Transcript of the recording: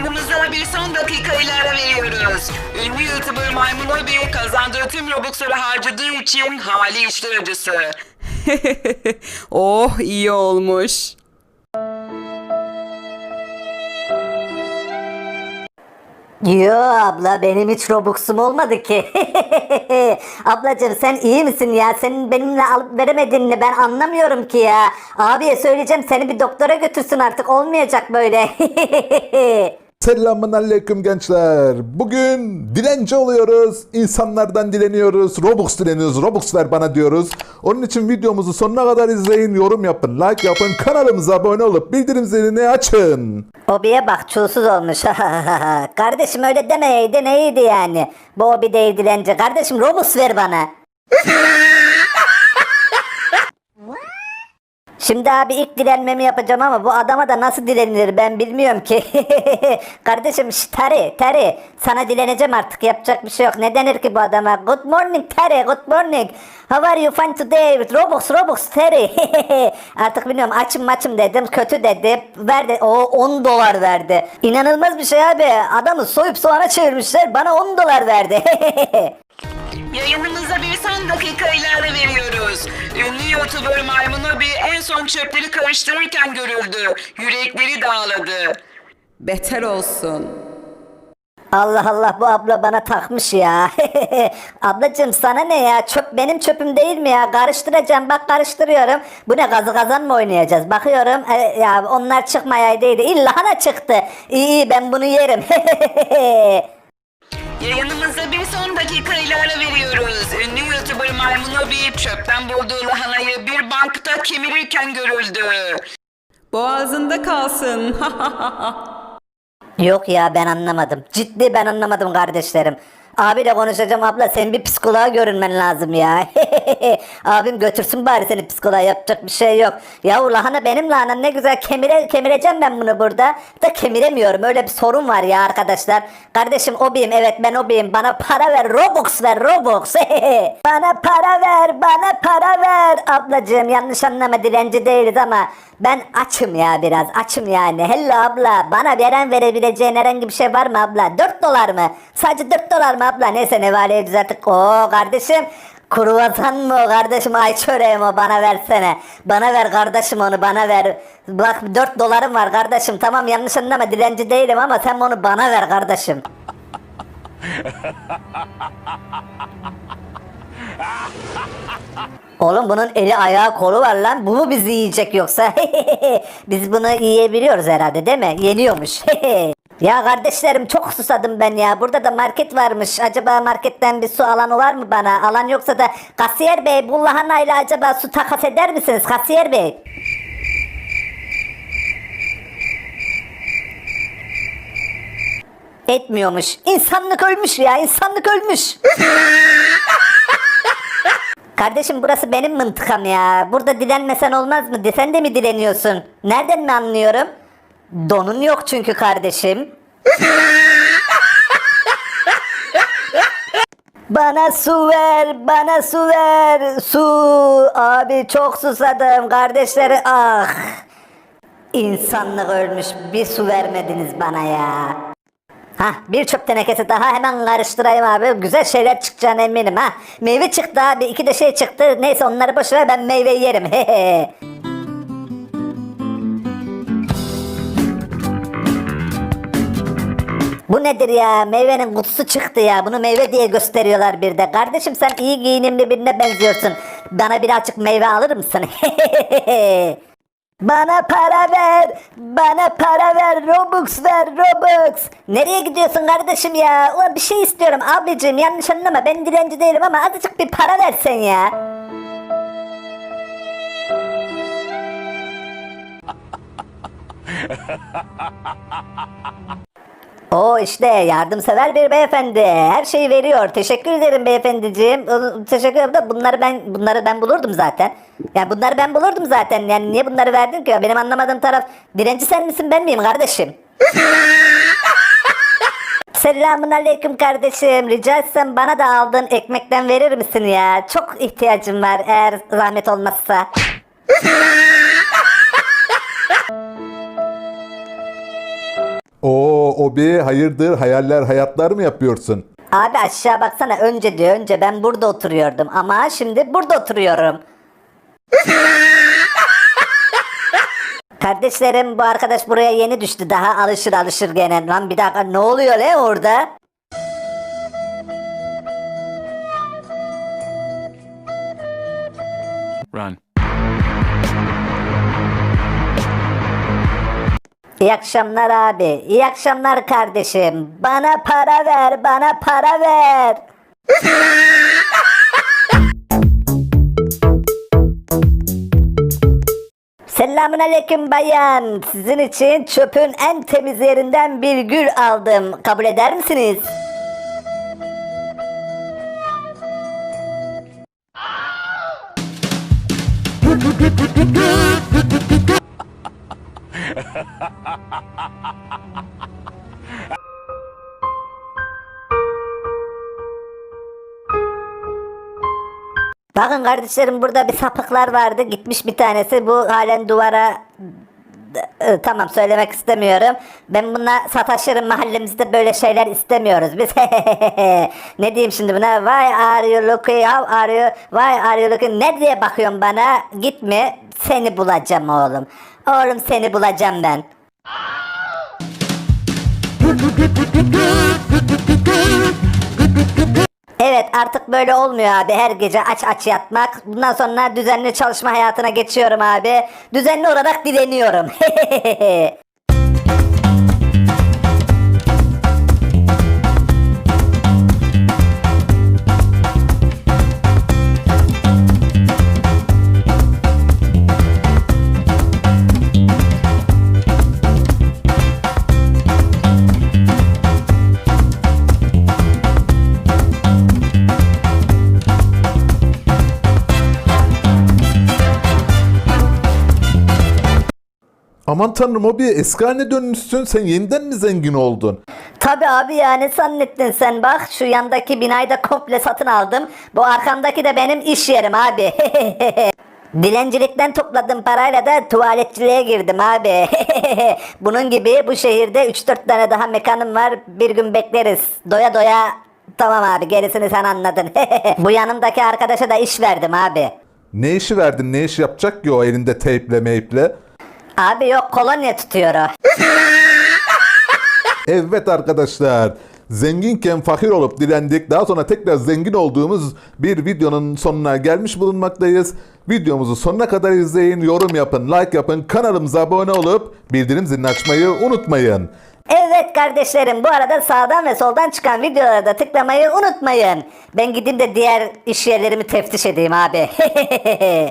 Yayınımıza bir son dakika ileri veriyoruz. Ünlü YouTuber Maymun Hobi kazandığı tüm Robux'ları harcadığı için hali işler acısı. oh iyi olmuş. Yo abla benim hiç Robux'um olmadı ki. Ablacığım sen iyi misin ya? Senin benimle alıp veremediğini ben anlamıyorum ki ya. Abiye söyleyeceğim seni bir doktora götürsün artık olmayacak böyle. Selamun aleyküm gençler. Bugün dilenci oluyoruz. İnsanlardan dileniyoruz. Robux dileniyoruz. Robux ver bana diyoruz. Onun için videomuzu sonuna kadar izleyin. Yorum yapın. Like yapın. Kanalımıza abone olup bildirim zilini açın. Obi'ye bak çulsuz olmuş. Kardeşim öyle demeyeydi neydi yani? Bu Obi değil dilenci. Kardeşim Robux ver bana. Şimdi abi ilk dilenmemi yapacağım ama bu adama da nasıl dilenilir ben bilmiyorum ki. Kardeşim şş, Tari, Tari sana dileneceğim artık yapacak bir şey yok. Ne denir ki bu adama? Good morning Tari, good morning. How are you fine today? Robux, Robux Tari. artık bilmiyorum açım maçım dedim kötü dedi. Verdi o 10 dolar verdi. İnanılmaz bir şey abi. Adamı soyup soğana çevirmişler bana 10 dolar verdi. Yayınımıza bir son dakika ileri veriyoruz. Ünlü YouTuber Maymun Hobi en son çöpleri karıştırırken görüldü. Yürekleri dağladı. Beter olsun. Allah Allah bu abla bana takmış ya. Ablacım sana ne ya? Çöp benim çöpüm değil mi ya? Karıştıracağım bak karıştırıyorum. Bu ne gazı kazan mı oynayacağız? Bakıyorum e, ya onlar çıkmayaydı. İlla hana çıktı. İyi iyi ben bunu yerim. Yayınımıza bir son dakika ileri veriyoruz. Ünlü YouTuber Maymun Hobi çöpten bulduğu lahanayı bir bankta kemirirken görüldü. Boğazında kalsın. Yok ya ben anlamadım. Ciddi ben anlamadım kardeşlerim. Abiyle konuşacağım abla sen bir psikoloğa görünmen lazım ya. Abim götürsün bari seni psikoloğa yapacak bir şey yok. Yahu lahana benim lahanam ne güzel kemire, kemireceğim ben bunu burada. Da kemiremiyorum öyle bir sorun var ya arkadaşlar. Kardeşim obiyim evet ben obiyim bana para ver Robux ver Robux. bana para ver bana para ver. Ablacığım yanlış anlama dilenci değiliz ama ben açım ya biraz açım yani. Hello abla bana veren verebileceğin herhangi bir şey var mı abla? 4 dolar mı? Sadece 4 dolar mı abla? Neyse nevaleyi düzelttik. Oo kardeşim Kruvasan mı o kardeşim ay çöreğim o bana versene. Bana ver kardeşim onu bana ver. Bak 4 dolarım var kardeşim tamam yanlış anlama dilenci değilim ama sen onu bana ver kardeşim. Oğlum bunun eli ayağı kolu var lan. Bu mu bizi yiyecek yoksa? Biz bunu yiyebiliyoruz herhalde değil mi? Yeniyormuş. ya kardeşlerim çok susadım ben ya. Burada da market varmış. Acaba marketten bir su alanı var mı bana? Alan yoksa da kasiyer bey bu lahanayla acaba su takas eder misiniz kasiyer bey? Etmiyormuş. İnsanlık ölmüş ya. insanlık ölmüş. Kardeşim burası benim mıntıkam ya. Burada dilenmesen olmaz mı? Sen de mi dileniyorsun? Nereden mi anlıyorum? Donun yok çünkü kardeşim. Bana su ver, bana su ver. Su. Abi çok susadım kardeşleri. Ah. İnsanlık ölmüş. Bir su vermediniz bana ya. Hah bir çöp tenekesi daha hemen karıştırayım abi. Güzel şeyler çıkacağına eminim ha. Meyve çıktı abi. iki de şey çıktı. Neyse onları boş ver ben meyveyi yerim. Bu nedir ya? Meyvenin kutusu çıktı ya. Bunu meyve diye gösteriyorlar bir de. Kardeşim sen iyi giyinimli birine benziyorsun. Bana birazcık meyve alır mısın? Bana para ver. Bana para ver. Robux ver. Robux. Nereye gidiyorsun kardeşim ya? Ulan bir şey istiyorum abicim. Yanlış anlama. Ben dilenci değilim ama azıcık bir para versen ya. O işte yardımsever bir beyefendi. Her şeyi veriyor. Teşekkür ederim beyefendiciğim. Teşekkür ederim de bunları ben bunları ben bulurdum zaten. Yani bunları ben bulurdum zaten. Yani niye bunları verdin ki? Benim anlamadığım taraf direnci sen misin ben miyim kardeşim? Selamun aleyküm kardeşim. Rica etsem bana da aldığın ekmekten verir misin ya? Çok ihtiyacım var eğer zahmet olmazsa. Obi, hayırdır, hayaller, hayatlar mı yapıyorsun? Abi aşağı baksana önce diyor önce ben burada oturuyordum ama şimdi burada oturuyorum. Kardeşlerim bu arkadaş buraya yeni düştü daha alışır alışır gene. Lan bir dakika ne oluyor le orada? Run. İyi akşamlar abi. İyi akşamlar kardeşim. Bana para ver, bana para ver. Selamun aleyküm bayan. Sizin için çöpün en temiz yerinden bir gül aldım. Kabul eder misiniz? Bakın kardeşlerim burada bir sapıklar vardı. Gitmiş bir tanesi. Bu halen duvara e, tamam söylemek istemiyorum. Ben buna sataşırım mahallemizde böyle şeyler istemiyoruz biz. ne diyeyim şimdi buna? Why are you looking? How are you? Why are you looking? Ne diye bakıyorsun bana? Gitme. Seni bulacağım oğlum. Oğlum seni bulacağım ben. Evet artık böyle olmuyor abi her gece aç aç yatmak. Bundan sonra düzenli çalışma hayatına geçiyorum abi. Düzenli olarak dileniyorum. Aman tanrım obi eski haline dönmüşsün. Sen yeniden mi zengin oldun? Tabi abi ya ne zannettin sen bak şu yandaki binayı da komple satın aldım. Bu arkamdaki de benim iş yerim abi. Dilencilikten topladığım parayla da tuvaletçiliğe girdim abi. Bunun gibi bu şehirde 3-4 tane daha mekanım var. Bir gün bekleriz. Doya doya Tamam abi gerisini sen anladın. bu yanımdaki arkadaşa da iş verdim abi. Ne işi verdin? Ne iş yapacak ki o elinde teyple meyple? Abi yok kolonya tutuyor o. Evet arkadaşlar. Zenginken fakir olup dilendik. Daha sonra tekrar zengin olduğumuz bir videonun sonuna gelmiş bulunmaktayız. Videomuzu sonuna kadar izleyin, yorum yapın, like yapın, kanalımıza abone olup bildirim zilini açmayı unutmayın. Evet kardeşlerim bu arada sağdan ve soldan çıkan videolara da tıklamayı unutmayın. Ben gideyim de diğer iş yerlerimi teftiş edeyim abi.